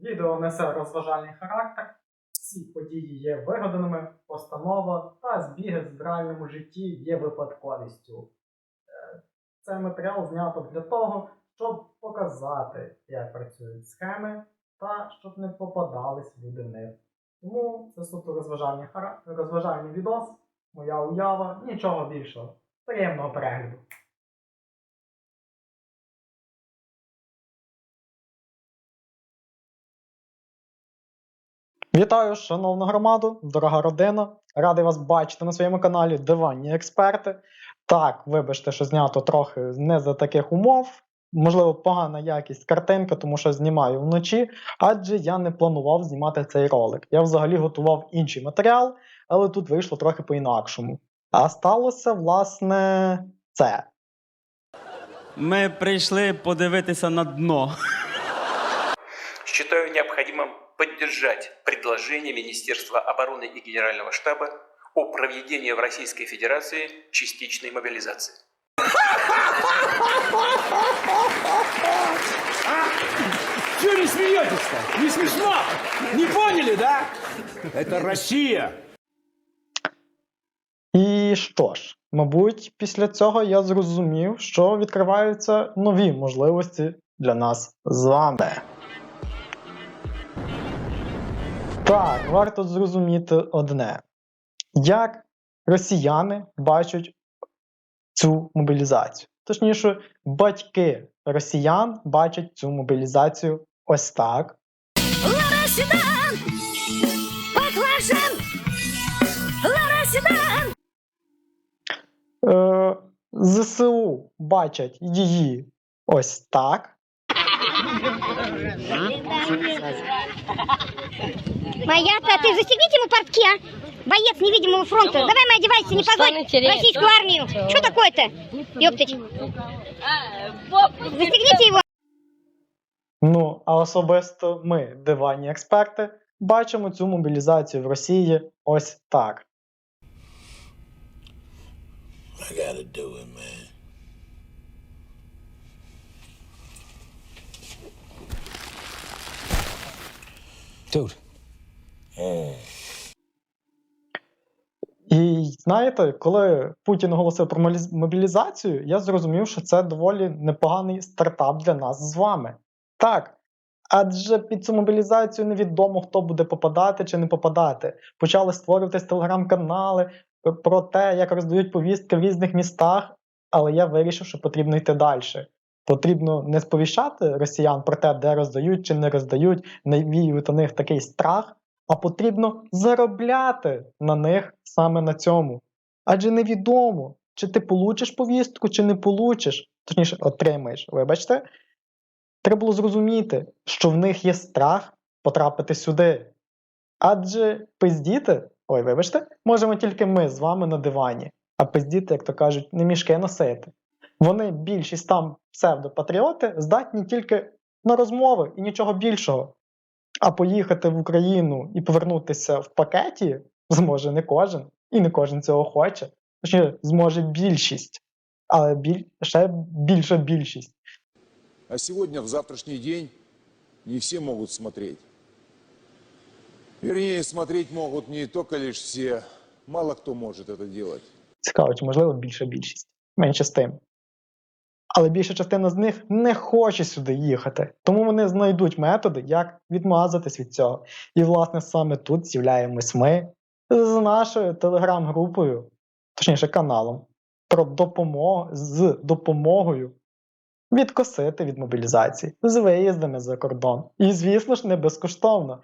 Відео несе розважальний характер. Всі події є вигаданими, постанова та збіги в реальному житті є випадковістю. Е, Цей матеріал знято для того, щоб показати, як працюють схеми, та щоб не попадались люди в них. Тому це суто розважальний, хара... розважальний відос, моя уява, нічого більшого. Приємного перегляду. Вітаю, шановну громаду, дорога родина. Радий вас бачити на своєму каналі Диванні Експерти. Так, вибачте, що знято трохи не за таких умов. Можливо, погана якість картинки, тому що знімаю вночі, адже я не планував знімати цей ролик. Я взагалі готував інший матеріал, але тут вийшло трохи по-інакшому. А сталося, власне, це. Ми прийшли подивитися на дно. Считаю необходимым поддержать предложение Министерства обороны и Генерального штаба о проведении в Российской Федерации частичной мобилизации. Чего не смеетесь-то? Не смешно? Не поняли, да? Это Россия. І що ж, мабуть, після цього я зрозумів, що відкриваються нові можливості для нас з вами. Так, варто зрозуміти одне: як росіяни бачать цю мобілізацію. Точніше, батьки росіян бачать цю мобілізацію ось так. Лара Седан! Е, ЗСУ бачать її ось так. Моя-то, ты застегните ему портки, а? Боец невидимого фронта. Давай, мы одевайся, не позорь российскую армию. Что такое-то? Ёптать. Застегните его. Ну, а особисто ми, диванні експерти, бачимо цю мобілізацію в Росії ось так. I gotta do it, man. Dude. І знаєте, коли Путін оголосив про мобілізацію, я зрозумів, що це доволі непоганий стартап для нас з вами. Так. Адже під цю мобілізацію невідомо, хто буде попадати чи не попадати. Почали створюватись телеграм-канали про те, як роздають повістки в різних містах, але я вирішив, що потрібно йти далі. Потрібно не сповіщати росіян про те, де роздають чи не роздають, навіювати на них такий страх, а потрібно заробляти на них саме на цьому. Адже невідомо, чи ти получиш повістку, чи не получиш, точніше, отримаєш, вибачте. Треба було зрозуміти, що в них є страх потрапити сюди. Адже пиздіти, ой, вибачте, можемо тільки ми з вами на дивані, а пиздіти, як то кажуть, не мішки носити. Вони, більшість там псевдопатріоти, здатні тільки на розмови і нічого більшого. А поїхати в Україну і повернутися в пакеті зможе не кожен, і не кожен цього хоче. Точніше, зможе більшість, але біль... ще більша більшість. А сегодня, в завтрашний день, не все могут смотреть. Вернее, смотреть могут не только лишь все, мало кто может это делать. Цікаво, чи можливо більша більшість. Менше з тим. Але більша частина з них не хоче сюди їхати, тому вони знайдуть методи, як відмазатись від цього. І, власне, саме тут з'являємось ми з нашою телеграм-групою, точніше каналом, про допомогу з допомогою відкосити від мобілізації з виїздами за кордон. І, звісно ж, не безкоштовно.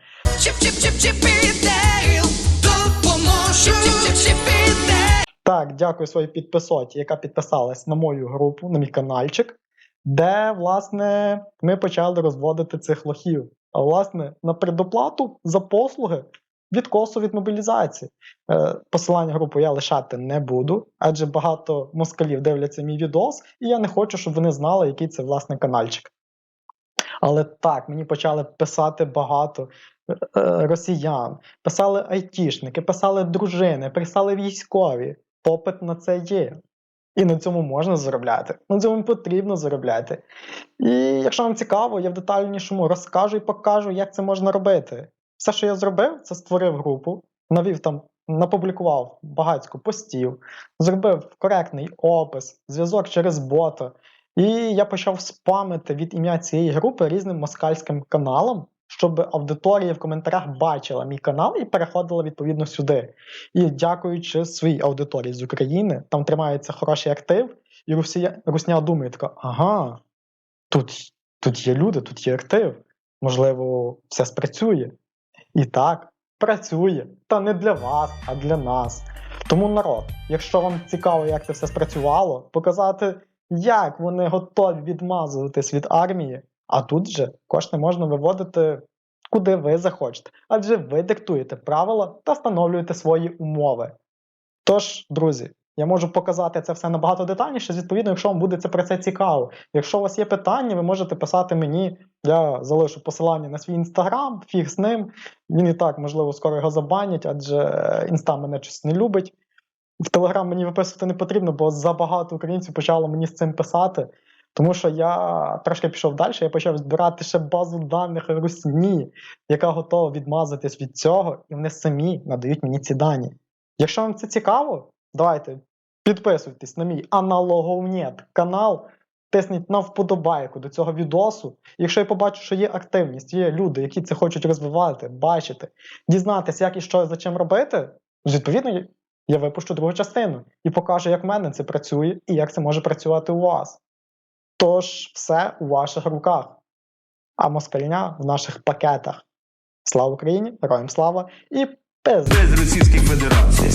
Так, дякую своїй підписоті, яка підписалась на мою групу, на мій каналчик, де, власне, ми почали розводити цих лохів. А власне, на предоплату за послуги відкосу від мобілізації. Е, посилання групи я лишати не буду, адже багато москалів дивляться мій відос, і я не хочу, щоб вони знали, який це власне каналчик. Але так, мені почали писати багато е, е, росіян, писали айтішники, писали дружини, писали військові. Попит на це є. І на цьому можна заробляти. На цьому потрібно заробляти. І якщо вам цікаво, я в детальнішому розкажу і покажу, як це можна робити. Все, що я зробив, це створив групу, навів там, напублікував багатько постів, зробив коректний опис, зв'язок через бота. І я почав спамити від ім'я цієї групи різним москальським каналам, щоб аудиторія в коментарях бачила мій канал і переходила відповідно сюди. І дякуючи своїй аудиторії з України, там тримається хороший актив, і Русія, Русня думає така: ага, тут, тут є люди, тут є актив. Можливо, все спрацює. І так, працює. Та не для вас, а для нас. Тому народ, якщо вам цікаво, як це все спрацювало, показати, як вони готові відмазуватись від армії, а тут же кошти можна виводити куди ви захочете, адже ви диктуєте правила та встановлюєте свої умови. Тож, друзі, я можу показати це все набагато детальніше, відповідно, якщо вам буде це про це цікаво. Якщо у вас є питання, ви можете писати мені. Я залишу посилання на свій інстаграм, фіг з ним. Він і так, можливо, скоро його забанять, адже інста мене щось не любить. В Телеграм мені виписувати не потрібно, бо забагато українців почало мені з цим писати. Тому що я трошки пішов далі, я почав збирати ще базу даних русні, яка готова відмазатись від цього, і вони самі надають мені ці дані. Якщо вам це цікаво, давайте підписуйтесь на мій аналоговнет канал, тисніть на вподобайку до цього відосу. Якщо я побачу, що є активність, є люди, які це хочуть розвивати, бачити, дізнатися, як і що за чим робити, відповідно, я- випущу другу частину і покажу, як в мене це працює і як це може працювати у вас. Тож все у ваших руках, а москальня в наших пакетах. Слава Україні! Героям слава і без Без Російської Федерації.